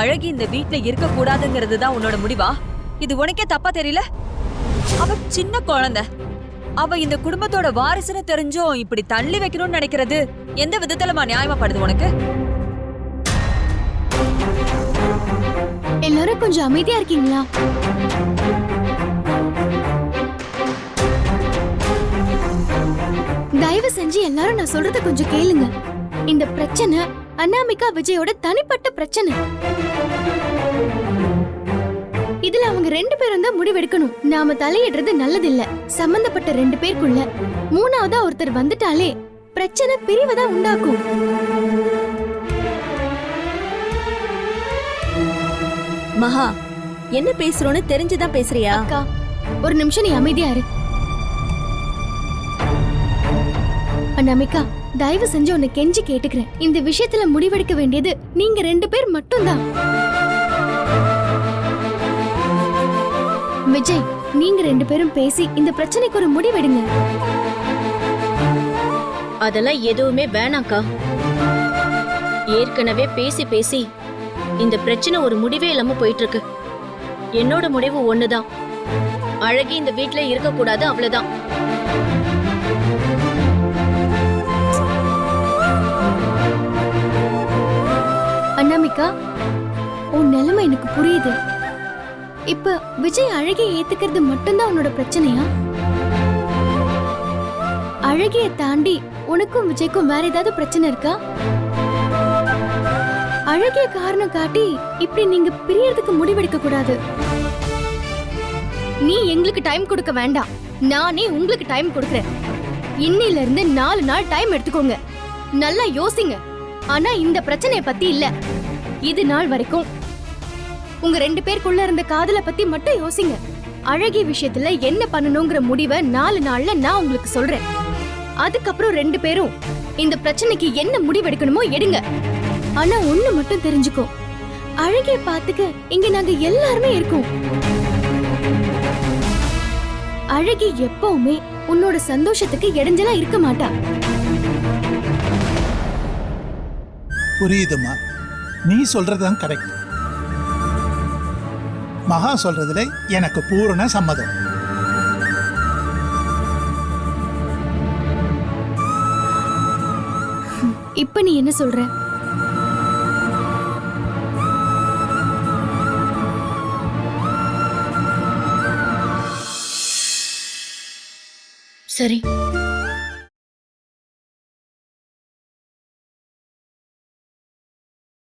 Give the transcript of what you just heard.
அழகி இந்த வீட்ல இருக்க கூடாதுங்கிறது தான் உன்னோட முடிவா? இது உனக்கே தப்பா தெரியல? அவ சின்ன குழந்தை. அவ இந்த குடும்பத்தோட வாரிசுன்னு தெரிஞ்சும் இப்படி தள்ளி வைக்கணும்னு நினைக்கிறது எந்த விதத்துலமா நியாயமாப்படுது உனக்கு? எல்லாரும் கொஞ்சம் அமைதியா இருக்கீங்களா? தயவு செஞ்சு எல்லாரும் நான் சொல்றத கொஞ்சம் கேளுங்க. இந்த பிரச்சனை அனாமிகா விஜயோட தனிப்பட்ட பிரச்சனை. இதுல அவங்க ரெண்டு பேரும் தான் முடிவெடுக்கணும். நாம தலையிடுறது நல்லதில்ல. சம்பந்தப்பட்ட ரெண்டு பேருக்குள்ள மூணாவதா ஒருத்தர் வந்துட்டாலே பிரச்சனை பிரிவதா உண்டாக்கும். மகா என்ன பேசுறோன்னு தெரிஞ்சுதான் பேசுறியா? அக்கா ஒரு நிமிஷம் நீ அமைதியா இரு. அனாமிகா தயவு செஞ்சு உன்னை கெஞ்சி கேட்டுக்கிறேன். இந்த விஷயத்துல முடிவெடுக்க வேண்டியது நீங்க ரெண்டு பேர் மட்டும்தான். விஜய் நீங்க ரெண்டு பேரும் பேசி இந்த பிரச்சனைக்கு ஒரு முடிவெடுங்க. அதெல்லாம் எதுவுமே வேணாக்கா. ஏற்கனவே பேசி பேசி இந்த பிரச்சனை ஒரு முடிவே இல்லாம போயிட்டு இருக்கு என்னோட முடிவு ஒண்ணுதான். அழகி இந்த வீட்டுல இருக்க கூடாது அவ்வளவுதான். உன் நிலைமை எனக்கு புரியுது. இப்ப விஜய் அழகிய ஏத்துக்கிறது மட்டும்தான் உன்னோட பிரச்சனையா? அழகிய தாண்டி உனக்கும் விஜய்க்கும் வேற ஏதாவது பிரச்சனை இருக்கா? அழகிய காரணம் காட்டி இப்படி நீங்க பிரியறதுக்கு முடிவெடுக்க கூடாது. நீ எங்களுக்கு டைம் கொடுக்க வேண்டாம். நானே உங்களுக்கு டைம் கொடுக்கறேன். இன்னில இருந்து நாலு நாள் டைம் எடுத்துக்கோங்க. நல்லா யோசிங்க. ஆனா இந்த பிரச்சனையை பத்தி இல்ல. இது நாள் வரைக்கும் உங்க ரெண்டு பேருக்குள்ள இருந்த காதலை பத்தி மட்டும் யோசிங்க. அழகிய விஷயத்துல என்ன பண்ணணுங்கிற முடிவை நாலு நாள்ல நான் உங்களுக்கு சொல்றேன். அதுக்கப்புறம் ரெண்டு பேரும் இந்த பிரச்சனைக்கு என்ன முடிவெடுக்கணுமோ எடுங்க. ஆனா ஒண்ணு மட்டும் தெரிஞ்சுக்கோ. அழகிய பாத்துக்க இங்க நாங்க எல்லாருமே இருக்கோம். அழகி எப்பவுமே உன்னோட சந்தோஷத்துக்கு இடைஞ்சலா இருக்க மாட்டா. புரியுதுமா நீ சொல்றதுதான் கரெக்ட் மகா சொல்றதுல எனக்கு பூரண சம்மதம். இப்ப நீ என்ன சொல்ற? சரி.